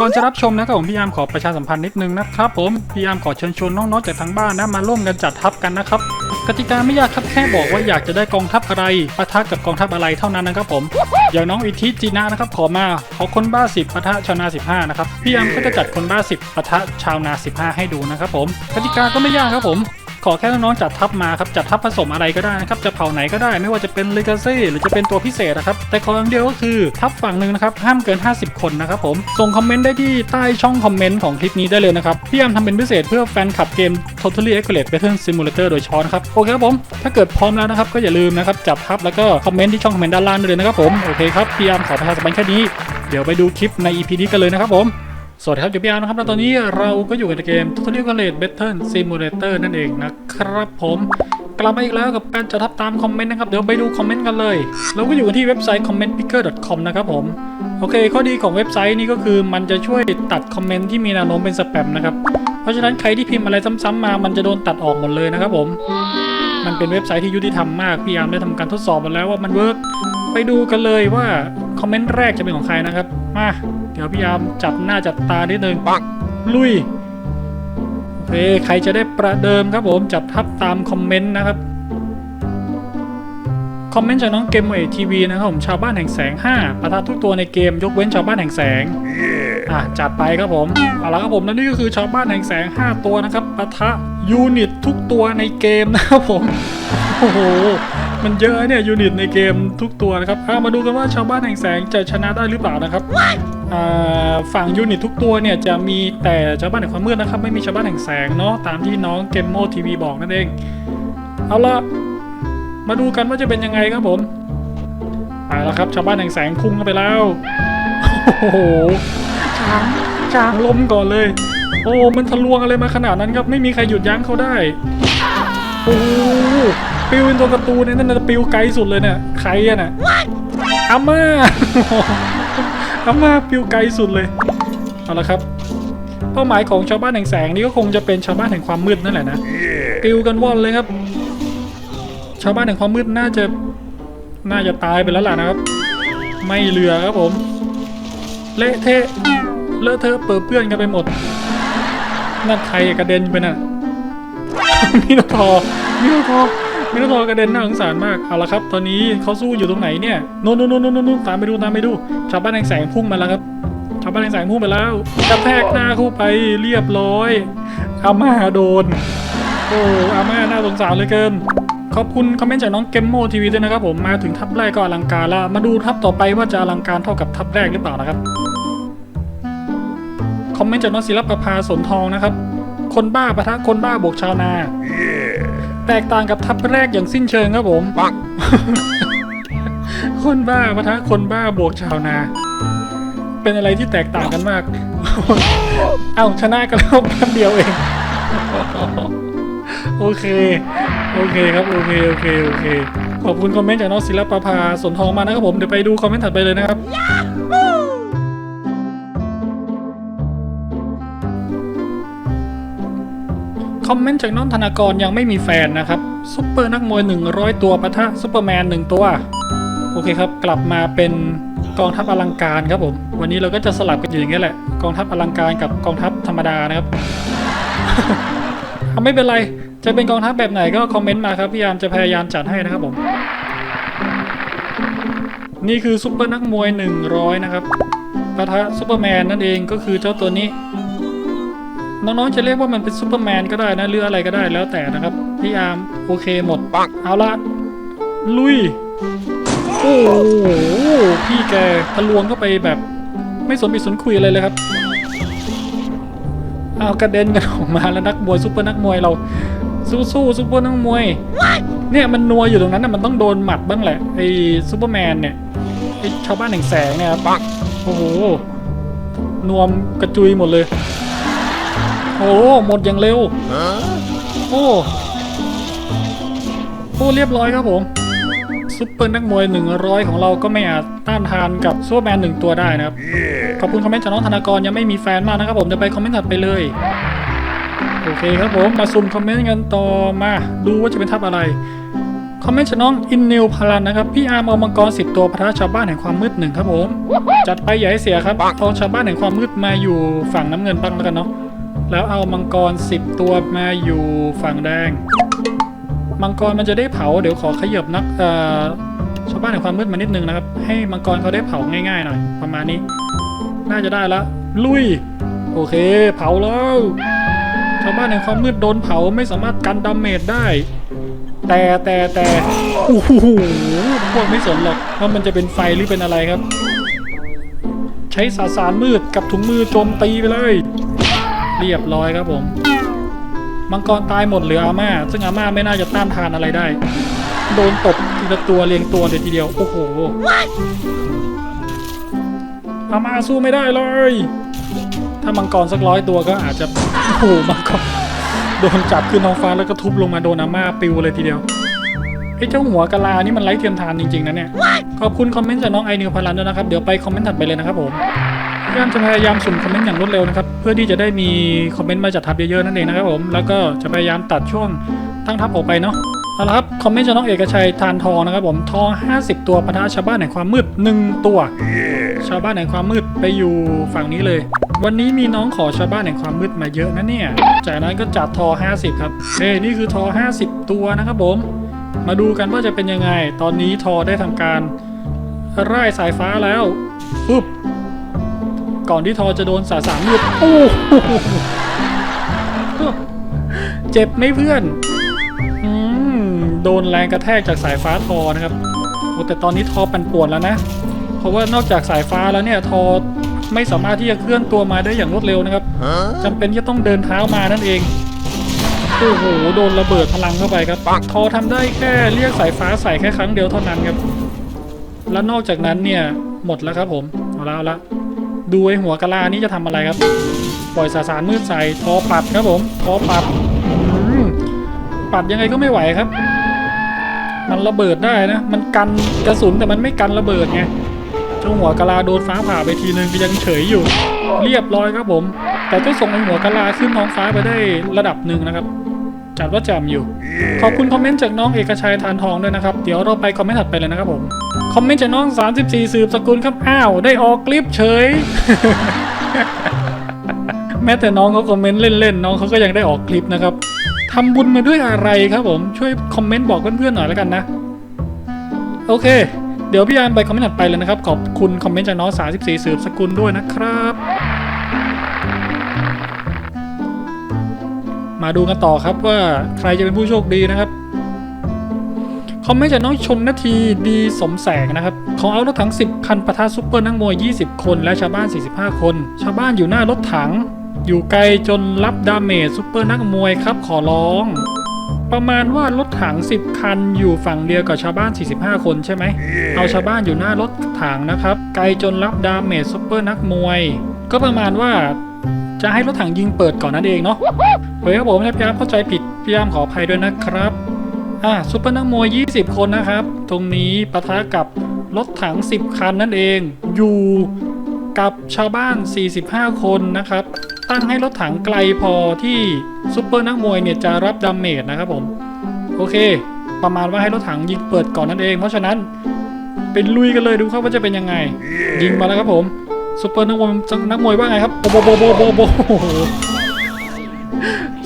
ก่อนจะรับชมนะครับผมพี่ยามขอประชาสัมพันธ์นิดนึงนะครับผมพี่ยามขอเชิญชวนน้องๆจากทางบ้านนะมาร่วมกันจัดทัพกันนะครับกติกาไม่ยากครับแค่บอกว่าอยากจะได้กองทัพอะไรปะทะกับกองทัพอะไรเท่านั้นนะครับผมอย่างน้องอิทิจีนะนะครับขอมาขอคนบ้า 10ปะทะชาวนา 15นะครับพี่ยามก็จะจัดคนบ้า 10ปะทะชาวนา 15 ให้ดูนะครับผมกติกาก็ไม่ยากครับผม ขอแค่น้องๆจัดทัพมาครับจัดทัพผสมอะไรก็ได้นะครับจะเผ่าไหนก็ได้ไม่ว่าจะเป็นเลกาซี่หรือจะเป็นตัวพิเศษนะครับแต่ขออย่างเดียวก็คือทัพฝั่งหนึ่งนะครับห้ามเกิน 50 คนนะครับผมส่งคอมเมนต์ได้ที่ใต้ช่องคอมเมนต์ของคลิปนี้ได้เลยนะครับพี่ยามทำเป็นพิเศษเพื่อแฟนคลับเกม Totally Accurate Battle Simulator โดยเฉพาะนครับโอเคครับผมถ้าเกิดพร้อมแล้วนะครับก็อย่าลืมนะครับจัดทัพแล้วก็คอมเมนต์ที่ช่องคอมเมนต์ด้านล่างได้เลยนะครับผมโอเคครับพี่ยามขอประชาสัมพันธ์แค่นี้เดี๋ยวไปดูคลิปใน EP นี้กันเลยนะครับผม สวัสดีครับอยู่พี่อาร์นะครับแล้วตอนนี้เราก็อยู่ในเกม Total College Battle Simulator นั่นเองนะครับผมกลับมาอีกแล้วกับการจัดทับตามคอมเมนต์นะครับ เดี๋ยวไปดูคอมเมนต์กันเลย เราก็อยู่กันที่เว็บไซต์ commentpicker.com นะครับผม โอเค ข้อดีของเว็บไซต์นี้ก็คือมันจะช่วยตัดคอมเมนต์ที่มีแนวโน้มเป็นสแปมนะครับ เพราะฉะนั้นใครที่พิมพ์อะไรซ้ำๆมา มันจะโดนตัดออกหมดเลยนะครับผม มันเป็นเว็บไซต์ที่ยุติธรรมมากพี่อาร์มได้ทำการทดสอบมาแล้วว่ามันเวิร์กไปดูกันเลยว่าคอมเมนต์แรกจะเป็นของใครนะครับ มา เดี๋ยวพี่อาร์มจับหน้าจับตานิดนึงปังลุยโอเคใครจะได้ประเดิมครับผมจับทับตามคอมเมนต์นะครับคอมเมนต์จากน้องเกมเอทีวีนะครับผมชาวบ้านแห่งแสง 5 ประทัดทุกตัวในเกมยกเว้นชาวบ้านแห่งแสงอะจัดไปครับผมเอาละครับผมและนี่ก็คือชาวบ้านแห่งแสง 5 ตัวนะครับปะทะยูนิตทุกตัวในเกมนะครับผมโอ้โหมันเยอะเนี่ยยูนิตในเกมทุกตัวนะครับเอามาดูกันว่าชาวบ้านแห่งแสงจะชนะได้หรือเปล่านะครับอ่า ฝั่งยูนิตทุกตัวเนี่ยจะมีแต่ชาวบ้านแห่งความมืดนะครับ ไม่มีชาวบ้านแห่งแสงเนาะตามที่น้องเกมโมทีวีบอกนั่นเอง เอาละมาดูกันว่าจะเป็นยังไงครับผมไปแล้วครับชาวบ้านแห่งแสงพุ่งกันไปแล้วโอ้โหช้างช้างล้มก่อนเลย โอ้มันทะลวงอะไรมาขนาดนั้นครับไม่มีใครหยุดยั้งเขาได้โอ้ปิวเป็นตัวการ์ตูนนี่นั่นน่ะปิวไกลสุดเลยเนี่ยใครอะน่ะอาม่า อาม่าปิวไกลสุดเลย เอาละครับ เป้าหมายของชาวบ้านแห่งแสงนี่ก็คงจะเป็นชาวบ้านแห่งความมืดนั่นแหละนะปิวกันว่อนเลยครับ ชาวบ้านแห่งความมืดน่าจะน่าจะตายไปแล้วล่ะนะครับ ไม่เหลือครับผม เละเทะเลอะเทอะเปิดเปื้อนกันไปหมดนั่นใครกระเด็นไปน่ะ มิโนทอร์มิโนทอร์ มิโนทอร์กระเด็นน่าสงสารมาก เอาละครับ ตอนนี้เขาสู้อยู่ตรงไหนเนี่ยนู่นนู่นนู่นนู่นตามไปดูตามไปดู ชาวบ้านแหงแสงพุ่งมาแล้วครับ ชาวบ้านแหงแสงพุ่งไปแล้วกระแทกหน้าเข้าไปเรียบร้อย อาม่าโดน โอ้อาม่าน่าสงสารเลยเกิน ขอบคุณคอมเมนต์จากน้องเกมโมทีวีด้วยนะครับผม มาถึงทัพแรกก็อลังการแล้วมาดูทัพต่อไปว่าจะอลังการเท่ากับทัพแรกหรือเปล่านะครับ คอมเมนต์จากน้องศิลปภาสนทองนะครับ คนบ้าปะทะคนบ้าบวกชาวนา แตกต่างกับทัพแรกอย่างสิ้นเชิงครับผมปังคนบ้าปะทะคนบ้าบวกชาวนา เป็นอะไรที่แตกต่างกันมาก เอ้าชนะกันแล้วแป๊บเดียวเอง โอเค โอเคครับ โอเค โอเค โอเค ขอบคุณคอมเมนต์จากน้องศิลปภาสนทองมานะครับผม เดี๋ยวไปดูคอมเมนต์ถัดไปเลยนะครับ คอมเมนต์จากน้องธนากรยังไม่มีแฟนนะครับซุปเปอร์นักมวย 100 ตัวปะทะซุปเปอร์แมน 1 ตัว โอเคครับ กลับมาเป็นกองทัพอลังการครับผม วันนี้เราก็จะสลับกันอยู่อย่างนี้ยแหละ กองทัพอลังการกับกองทัพธรรมดานะครับไม่เป็นไร จะเป็นกองทัพแบบไหนก็คอมเมนต์มาครับพี่ยามจะพยายามจัดให้นะครับผม นี่คือซุปเปอร์นักมวย 100 นะครับปะทะซุปเปอร์แมนนั่นเองก็คือเจ้าตัวนี้ น้องๆจะเรียกว่ามันเป็นซูเปอร์แมนก็ได้นะหรืออะไรก็ได้แล้วแต่นะครับพี่อาร์มโอเคหมดปังเอาละลุย โอ้โหพี่แกทะลวงเข้าไปแบบ ไม่สนปิดสนคุยอะไรเลยครับเอากระเด็นกันออกมาแล้วนักมวยซุปเปอร์นักมวยเราสู้สู้ซุปเปอร์นักมวย เนี่ยมันนัวอยู่ตรงนั้นนะมันต้องโดนหมัดบ้างแหละไอ้ซูเปอร์แมนเนี่ยไอ้ชาวบ้านแห่งแสงเนี่ยปังโอ้โหนวมกระจุยหมดเลย โอ้หมดอย่างเร็ว โอ้โอ้เรียบร้อยครับผมซุปเปอร์นักมวย 100 ของเราก็ไม่อาจต้านทานกับซูเปอร์แมนหนึ่งตัวได้นะครับ ขอบคุณคอมเมนต์จากน้องธนากรยังไม่มีแฟนมากนะครับผมจะไปคอมเมนต์ถัดไปเลย โอเคครับผมมาซุ่มคอมเมนต์กันต่อมาดูว่าจะเป็นทับอะไรคอมเมนต์จากน้องอินนิวพลันนะครับพี่อาร์มเอามังกรสิบตัวพระชาวบ้านแห่งความมืดหนึ่งครับผมจัดไปอย่าให้เสียครับเอาชาวบ้านแห่งความมืดมาอยู่ฝั่งน้ำเงินบ้างแล้วกันเนาะ แล้วเอามังกรสิบตัวมาอยู่ฝั่งแดง มังกรมันจะได้เผาเดี๋ยวขอขยับนักชาวบ้านแห่งความมืดมานิดนึงนะครับ ให้มังกรเขาได้เผาง่ายๆหน่อย ประมาณนี้ น่าจะได้ละ ลุย โอเค เผาแล้วชาวบ้านแห่งความมืดโดนเผาไม่สามารถกันดาเมจได้ แต่แต่แต่โอ้โหพวกไม่สนหรอกว่ามันจะเป็นไฟหรือเป็นอะไรครับ ใช้สาสารมืดกับถุงมือโจมตีไปเลย เรียบร้อยครับผม มังกรตายหมดเหลืออาม่า ซึ่งอาม่าไม่น่าจะต้านทานอะไรได้ โดนตบทีละตัวเรียงตัวเลยทีเดียว โอ้โห อาม่าสู้ไม่ได้เลย ถ้ามังกรสักร้อยตัวก็อาจจะ โอ้โห มังกร โดนจับขึ้นท้องฟ้าแล้วก็ทุบลงมาโดนอาม่าปิวเลยทีเดียวไอ้เจ้าหัวกะลานี่มันไร้เทียมทานจริงๆนะเนี่ย ขอบคุณคอมเมนต์จากน้องไอเนิวพลันด้วยนะครับ เดี๋ยวไปคอมเมนต์ถัดไปเลยนะครับผม พยายาจะพยายามสุ่มคอมเมนต์อย่างรวดเร็วนะครับ เพื่อที่จะได้มีคอมเมนต์มาจัดทับเยอะๆนั่นเองนะครับผม แล้วก็จะพยายามตัดช่วงตั้งทับออกไปเนาะ เอาละครับ คอมเมนต์จากน้องเอกชัยทานทองนะครับผม ทอง 50 ตัวปะทะชาวบ้านแห่งความมืด 1 ตัว ชาวบ้านแห่งความมืดไปอยู่ฝั่งนี้เลย วันนี้มีน้องขอชาวบ้านแห่งความมืดมาเยอะนะเนี่ย จากนั้นก็จัดทอ 50 ครับ เอ้นี่คือทอ 50 ตัวนะครับผม มาดูกันว่าจะเป็นยังไง ตอนนี้ทอได้ทำการไล่สายฟ้าแล้วปุ๊บ ก่อนที่ทอจะโดนสาสามมืดโอ้เจ็บไหมเพื่อนอืมโดนแรงกระแทกจากสายฟ้าทอนะครับโอ้แต่ตอนนี้ทอปั่นป่วนแล้วนะ เพราะว่านอกจากสายฟ้าแล้วเนี่ยทอไม่สามารถที่จะเคลื่อนตัวมาได้อย่างรวดเร็วนะครับจำเป็นที่จะต้องเดินเท้ามานั่นเองโอ้โหโดนระเบิดพลังเข้าไปครับทอทำได้แค่เรียกสายฟ้าใส่แค่ครั้งเดียวเท่านั้นครับ แล้วนอกจากนั้นเนี่ยหมดแล้วครับผมเอาละเอาละ ดูไอหัวกะลานี้จะทำอะไรครับ ปล่อยสาสารมืดใส่ทอปัดครับผมทอปัดปัดยังไงก็ไม่ไหวครับ มันระเบิดได้นะ มันกันกระสุนแต่มันไม่กันระเบิดไงเจ้าหัวกะลาโดนฟ้าผ่าไปทีนึงก็ยังเฉยอยู่ เรียบร้อยครับผม แต่ก็ส่งไอหัวกะลาขึ้นท้องฟ้าไปได้ระดับหนึ่งนะครับ จัดว่าแจ่มอยู่ ขอบคุณคอมเมนต์จากน้องเอกชัยทานทองด้วยนะครับ เดี๋ยวเราไปคอมเมนต์ถัดไปเลยนะครับผม คอมเมนต์จากน้อง 34 สืบสกุลครับ อ้าว ได้ออกคลิปเฉย แม้แต่น้องเขาคอมเมนต์เล่นๆ น้องเขาก็ยังได้ออกคลิปนะครับทำบุญมาด้วยอะไรครับผม ช่วยคอมเมนต์บอกเพื่อนๆหน่อยแล้วกันนะ โอเค เดี๋ยวพี่ยามไปคอมเมนต์ถัดไปเลยนะครับ ขอบคุณคอมเมนต์จากน้อง 34 สืบสกุลด้วยนะครับ มาดูกันต่อครับว่าใครจะเป็นผู้โชคดีนะครับคอมเมนต์จากน้องชนนาทีดีสมแสงนะครับเขาเอารถถัง 10 คันปะทะซุปเปอร์นักมวย 20 คน และชาวบ้าน 45 คน ชาวบ้านอยู่หน้ารถถัง อยู่ไกลจนรับดาเมจซุปเปอร์นักมวยครับขอร้อง ประมาณว่ารถถัง 10 คันอยู่ฝั่งเดียวกับชาวบ้าน 45 คนใช่ไหมเอาชาวบ้านอยู่หน้ารถถังนะครับ ไกลจนรับดาเมจซุปเปอร์นักมวย ก็ประมาณว่า จะให้รถถังยิงเปิดก่อนนั่นเองเนาะเฮ้ยครับผมพยายามเข้าใจผิดพยายามขออภัยด้วยนะครับอ่าซุปเปอร์นักมวย 20 คนนะครับ ตรงนี้ปะทะกับรถถัง 10 คันนั่นเอง อยู่กับชาวบ้าน 45 คนนะครับ ตั้งให้รถถังไกลพอที่ซุปเปอร์นักมวยเนี่ยจะรับดาเมจนะครับผม โอเค ประมาณว่าให้รถถังยิงเปิดก่อนนั่นเอง เพราะฉะนั้นเป็นลุยกันเลยดูครับว่าจะเป็นยังไง ยิงมาแล้วครับผม ซุปเปอร์นักมวยนักมวยว่าไงครับ โบโบโบโบโบโอ้โห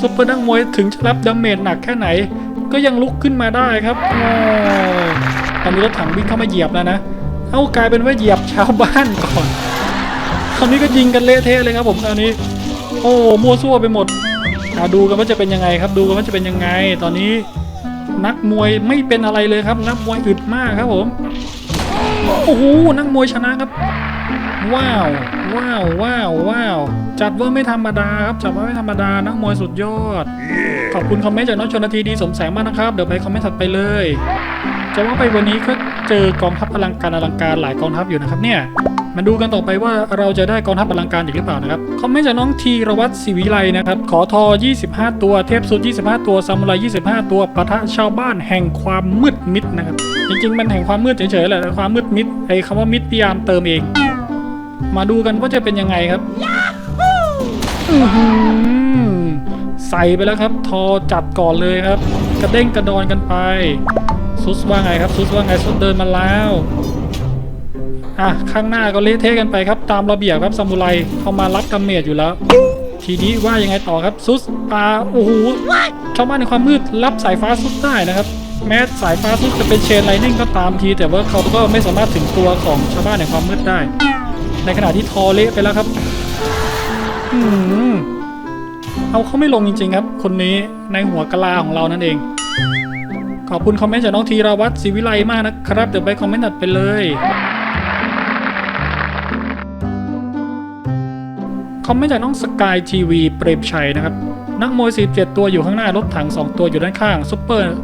ซุปเปอร์นักมวยถึงจะรับดาเมจหนักแค่ไหน ก็ยังลุกขึ้นมาได้ครับตอนนี้รถถังวิ่งเข้ามาเหยียบแล้วนะ เอ้ากลายเป็นว่าเหยียบชาวบ้านก่อนคราวนี้ก็ยิงกันเละเทะเลยครับผมคราวนี้ โอ้มั่วซั่วไปหมดาดูกันว่าจะเป็นยังไงครับดูกันว่าจะเป็นยังไง ตอนนี้ นักมวยไม่เป็นอะไรเลยครับนักมวยอึดมากครับผม โอ้โหนักมวยชนะครับ ว้าว ว้าว ว้าว ว้าว จัดว่าไม่ธรรมดาครับ จัดว่าไม่ธรรมดา นักมวยสุดยอด ขอบคุณคอมเมนต์จากน้องชนทีดีสมแสงมากนะครับ เดี๋ยวไปคอมเมนต์ถัดไปเลย จะว่าไปวันนี้ก็เจอกองทัพอลังการอลังการหลายกองทัพอยู่นะครับเนี่ยมาดูกันต่อไปว่าเราจะได้กองทัพอลังการอีกหรือเปล่านะครับคอมเมนต์จากน้องทีรวัตรศิวิไลนะครับ ขอทอ 25 ตัว เทพสุด 25 ตัวซามูไร 25 ตัวปะทะชาวบ้านแห่งความมืดมิดนะครับ จริง ๆ มันแห่งความมืดเฉยๆแหละความมืดมิดไอ้คำว่ามิดพยายามเติมเอง มาดูกันว่าจะเป็นยังไงครับใส่ไปแล้วครับ ทอจัดก่อนเลยครับ กระเด้งกระดอนกันไปสซุสว่าไงครับ ซุสว่าไงซุสเดินมาแล้วอะข้างหน้าก็เละเทะกันไปครับ ตามระเบียบครับซามูไรเขามารับกำเนิดอยู่แล้ว ทีนี้ว่ายังไงต่อครับซุสปาโอ้โหชาวบ้านในความมืดรับสายฟ้าซุสได้นะครับ แม้สายฟ้าซุสจะเป็นเชนไลนิ่งก็ตามที แต่ว่าเขาก็ไม่สามารถถึงตัวของชาวบ้านในความมืดได้ ในขณะที่ทอเละไปแล้วครับอืมเอาเขาไม่ลงจริงๆครับ คนนี้ในหัวกะลาของเรานั่นเอง ขอบคุณคอมเมนต์จากน้องธีรวัตรศิวิไลมากนะครับ เดี๋ยวไปคอมเมนต์ตัดไปเลย คอมเมนต์จากน้องสกายทีวีเปรมชัยนะครับ นักมวย 47 ตัวอยู่ข้างหน้ารถถัง 2 ตัวอยู่ด้านข้างซุปเปอร์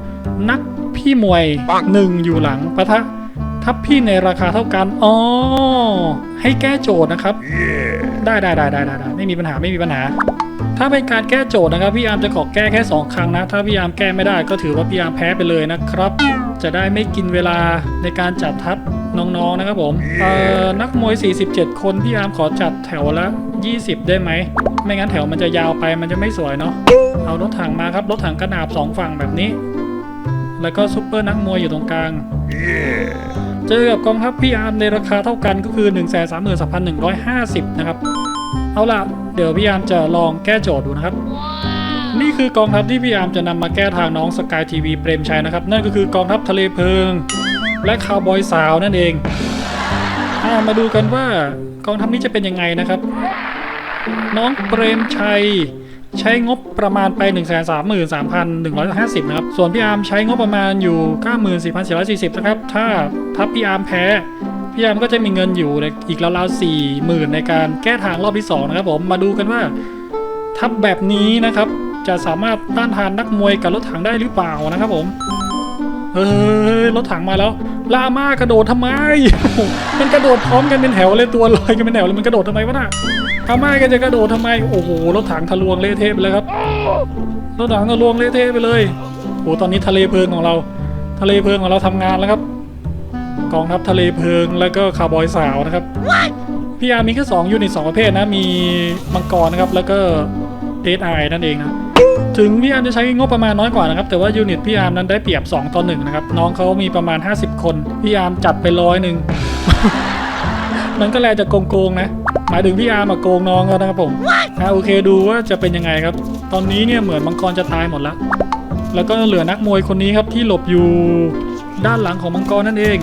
นักพี่มวย1อยู่หลังปะทะทับพี่ในราคาเท่ากัน อ๋อ ให้แก้โจทย์นะครับได้ได้ได้ได้ได้ได้ไม่มีปัญหาไม่มีปัญหา ถ้าเป็นการแก้โจทย์นะครับ พี่อาร์มจะขอแก้แค่ 2 ครั้งนะ ถ้าพี่อาร์มแก้ไม่ได้ก็ถือว่าพี่อาร์มแพ้ไปเลยนะครับ จะได้ไม่กินเวลาในการจัดทัพน้องๆนะครับผมเอ่อนักมวย 47 คนพี่อาร์มขอจัดแถวละ 20 ได้ไหม ไม่งั้นแถวมันจะยาวไปมันจะไม่สวยเนาะ เอารถถังมาครับรถถังกระนาบสองฝั่งแบบนี้ แล้วก็ซุปเปอร์นักมวยอยู่ตรงกลาง เจอกับกองทัพพี่อาร์มในราคาเท่ากันก็คือ1 3 3 3 1 5 0 นะครับ เอาล่ะ เดี๋ยวพี่อาร์มจะลองแก้โจทย์ดูนะครับ นี่คือกองทัพที่พี่อาร์มจะนำมาแก้ทางน้องสกายทีวีเปรมชัยนะครับ นั่นก็คือกองทัพทะเลเพลิง และคาวบอยสาวนั่นเองอ่ามาดูกันว่ากองทัพนี้จะเป็นยังไงนะครับ น้องเปรมชัย ใช้งบประมาณไป 1 3 3 3 1 5 0 นะครับ ส่วนพี่อาร์มใช้งบประมาณอยู่ 94,440 นะครับ ถ้าทัพพี่อาร์มแพ้ พี่อาร์มก็จะมีเงินอยู่อีกราวๆสี่หมื่นในการแก้ทางรอบที่ 2 นะครับผม มาดูกันว่า ทัพแบบนี้นะครับ จะสามารถต้านทานนักมวยกับรถถังได้หรือเปล่านะครับผม เฮ้ยรถถังมาแล้วลามากระโดดทำไม มันกระโดดพร้อมกันเป็นแถวเลยตัวลอยกันเป็นแถวเลยมันกระโดดทำไมวะน่ะทำไมกันจะกระโดดทำไมโอ้โหรถถังทะลวงเละเทะไปเลยครับรถถังทะลวงเละเทะไปเลยโอ้ตอนนี้ทะเลเพลิงของเรา ทะเลเพลิงของเราทำงานแล้วครับ กองทัพทะเลเพลิงแล้วก็คาร์บอยสาวนะครับพี่อาร์มีแค่สองยูนิตสองประเภทนะมีมังกรนะครับแล้วก็เดดไอนั่นเองนะ ถึงพี่อาร์มจะใช้งบประมาณน้อยกว่านะครับ แต่ว่ายูนิตพี่อาร์มนั้นได้เปรียบ 2ต่อ1นะครับ น้องเขามีประมาณ 50 คน พี่อาร์มจัดไปร้อยหนึ่ง มันก็แลจะโกงๆนะ หมายถึงพี่อาร์มมาโกงน้องเขานะครับผมอ่าโอเคดูว่าจะเป็นยังไงครับ ตอนนี้เนี่ยเหมือนมังกรจะตายหมดแล้ว แล้วก็เหลือนักมวยคนนี้ครับที่หลบอยู่ด้านหลังของมังกรนั่นเอง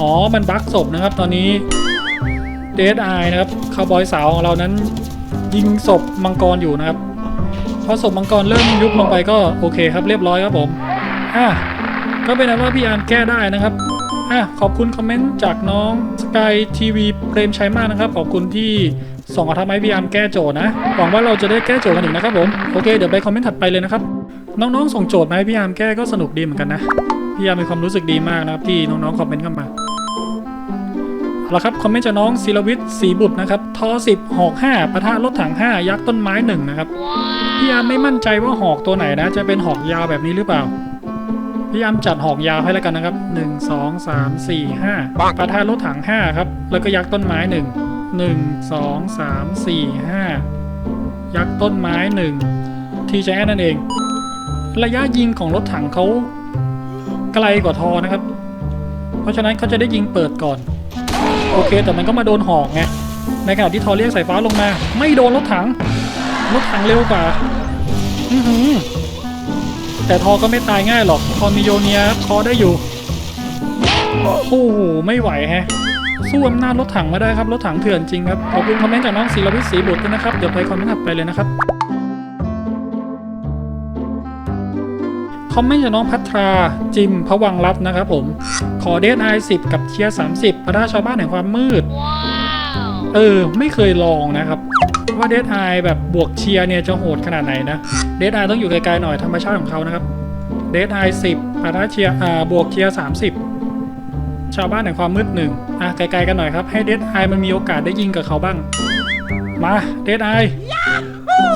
อ๋อ มันบั๊กศพนะครับ ตอนนี้เดดไอนะครับคาวบอยสาวของเรานั้นยิงศพมังกรอยู่นะครับ พอศพมังกรเริ่มยุบลงไปก็โอเคครับเรียบร้อยครับผมอะก็เป็นอันว่าพี่อาร์มแก้ได้นะครับอะขอบคุณคอมเมนต์จากน้องสกายทีวีเปรมชัยมากนะครับ ขอบคุณที่ส่งมาทำให้พี่อาร์มแก้โจทย์นะหวังว่าเราจะได้แก้โจทย์กันอีกนะครับผมโอเคเดี๋ยวไปคอมเมนต์ถัดไปเลยนะครับน้องๆส่งโจทย์มาให้พี่อาร์มแก้ก็สนุกดีเหมือนกันนะพี่อาร์มมีความรู้สึกดีมากนะครับที่น้องๆคอมเมนต์เข้ามา ละครับคอมเมนต์จากน้องศิลวิทย์ศรีบุตรนะครับทอ10หอก5ปะทะรถถัง5ยักษ์ต้นไม้1นะครับพี่อามไม่มั่นใจว่าหอกตัวไหนนะ จะเป็นหอกยาวแบบนี้หรือเปล่าพี่อามจัดหอกยาวให้แล้วกันนะครับ 1 2 3 4 5ปะทะรถถัง 5 ครับ แล้วก็ยักษ์ต้นไม้ 1 1 2 3 4 5 ยักษ์ต้นไม้ 1 ทีแจนั่นเอง ระยะยิงของรถถังเขาไกลกว่าทอนะครับ เพราะฉะนั้นเขาจะได้ยิงเปิดก่อน โอเค แต่มันก็มาโดนหอกไงในขณะที่ทอเรียกสายฟ้าลงมา ไม่โดนรถถังรถถังเร็วกว่าอือหือแต่ทอก็ไม่ตายง่ายหรอกทอมิโยเนียทอได้อยู่โอ้โหไม่ไหวแฮะสู้อำนาจรถถังไม่ได้ครับรถถังเถื่อนจริงครับขอบคุณคอมเมนต์จากน้องศิลวิศรีบุตรด้วยนะครับเดี๋ยวไปคอมเมนต์ถัดไปเลยนะครับคอมเมนต์จากน้องพัทราจิมพวังรัตน์นะครับผม ขอเดทไอสิบกับเชียร์สามสิบพระราชาวบ้านแห่งความมืด เออ ไม่เคยลองนะครับ ว่าเดทไอแบบบวกเชียร์เนี่ยจะโหดขนาดไหนนะ เดทไอต้องอยู่ไกลๆหน่อยธรรมชาติของเขานะครับ เดทไอสิบพระราชเชียร์อ่าบวกเชียร์สามสิบชาวบ้านแห่งความมืดหนึ่งอะไกลๆกันหน่อยครับ ให้เดทไอมันมีโอกาสได้ยิงกับเขาบ้าง มาเดทไอ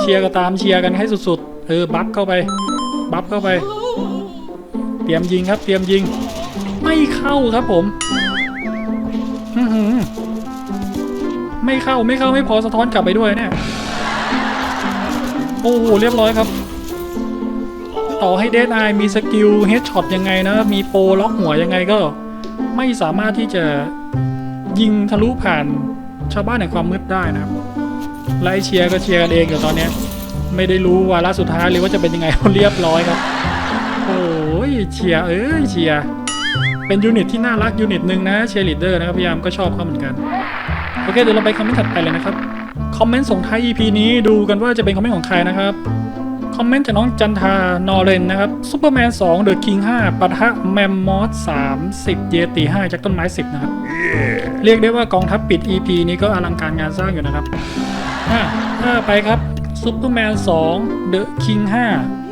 เชียร์ก็ตามเชียร์กันให้สุดๆ เออบัฟเข้าไป บัฟเข้าไป เตรียมยิงครับ เตรียมยิง ไม่เข้าครับผมไม่เข้าไม่เข้าไม่พอสะท้อนกลับไปด้วยเนี่ย โอ้โหเรียบร้อยครับ ต่อให้เด d ไอมีสกิลเฮดช็อตยังไงนะ มีโปรล็อกหัวยังไงก็ ไม่สามารถที่จะยิงทะลุผ่านชาวบ้านแห่งความมืดได้นะครับไล่เชียร์ก็เชียร์กันเองอยู่ตอนนี้ไม่ได้รู้วาระสุดท้ายเลยว่าจะเป็นยังไงเรียบร้อยครับ โอ้ยเชียร์เอ้ยเชียร์ เป็นยูนิตที่น่ารักยูนิตหนึ่งนะเชียร์ลีดเดอร์นะครับพยายามก็ชอบเขาเหมือนกัน โอเคเดี๋ยวเราไปคอมเมนต์ถัดไปเลยนะครับ คอมเมนต์ส่งท้าย EP นี้ดูกันว่าจะเป็นคอมเมนต์ของใครนะครับ คอมเมนต์จากน้องจันทา นอเรนนะครับซูเปอร์แมน2เดอะคิง5ปะทะแมมมอส30 เยติ5จากต้นไม้ 10 นะครับ เรียกได้ว่ากองทัพปิด EP นี้ก็อลังการงานสร้างอยู่นะครับอะถ้าไปครับซูเปอร์แมน2เดอะคิง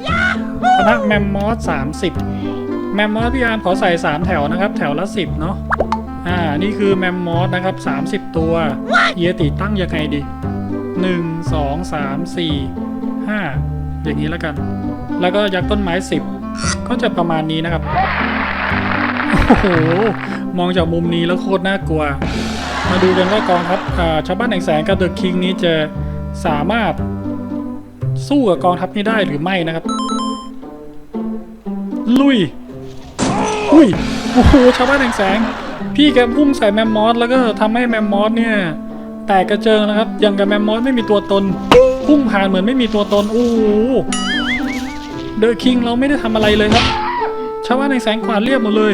5ปะทะแมมมอส30 แมมมอสพี่อาร์มขอใส่ 3 แถวนะครับ แถวละ 10 เนาะอ่า นี่คือแมมมอสนะครับ 30 ตัว เยติตั้งยังไงดี 1 2 3 4 5 อย่างนี้แล้วกัน แล้วก็ยักษ์ต้นไม้ 10 ก็จะประมาณนี้นะครับ โอ้โห มองจากมุมนี้แล้วโคตรน่ากลัว มาดูกันว่ากองทัพอ่าชาวบ้านแห่งแสงกับเดอะคิงนี้จะสามารถสู้กับกองทัพนี้ได้หรือไม่นะครับ ลุย อุ้ยโอ้โหชาวบ้านแห่งแสง พี่แกพุ่งใส่แมมมอสแล้วก็ทำให้แมมมอสเนี่ยแตกกระเจิงนะครับอย่างกับแมมมอสไม่มีตัวตนพุ่งผ่านเหมือนไม่มีตัวตนโอ้โหเดอะคิงเราไม่ได้ทำอะไรเลยครับชาวบ้านในแสงขวานเรียบหมดเลย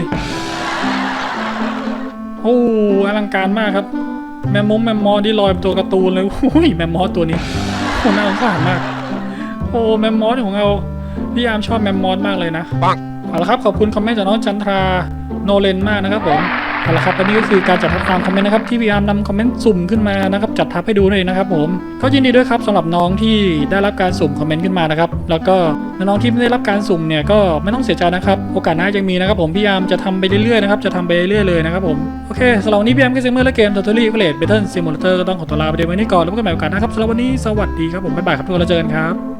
โอ้อลังการมากครับ แมมมงแมมมอสที่ลอยเป็นตัวการ์ตูนเลยโอ้ยแมมมอสตัวนี้โอ้น่าสงสารมาก โอ้แมมมอสของเราพี่ยามชอบแมมมอสมากเลยนะ เอาละครับขอบคุณคอมเมนต์จากน้องจันทราโนเลนมากนะครับผมเอาละครับอันนี้ก็คือการจัดทับตามคอมเมนต์นะครับที่พี่ยามนำคอมเมนต์สุ่มขึ้นมานะครับจัดทับให้ดูเลยนะครับผมก็ยินดีด้วยครับสำหรับน้องที่ได้รับการสุ่มคอมเมนต์ขึ้นมานะครับแล้วก็น้องที่ไม่ได้รับการสุ่มเนี่ยก็ไม่ต้องเสียใจนะครับโอกาสหน้ายังมีนะครับผมพี่ยามจะทำไปเรื่อยๆนะครับจะทำไปเรื่อยๆเลยนะครับผมโอเคสำหรับวันนี้พี่ยามก็เซมเมอร์และเกม Totally e v a l u a t e Battle Simulator ก็ต้องขอตัวลาไปเดี๋ยววันนี้ก่อนแล้วพบกันใหม่โอกาสหน้าครับสำหรับวันนี้สวัสดีครับผมบ๊ายบายครับทุกคนแล้วเจอกันครับ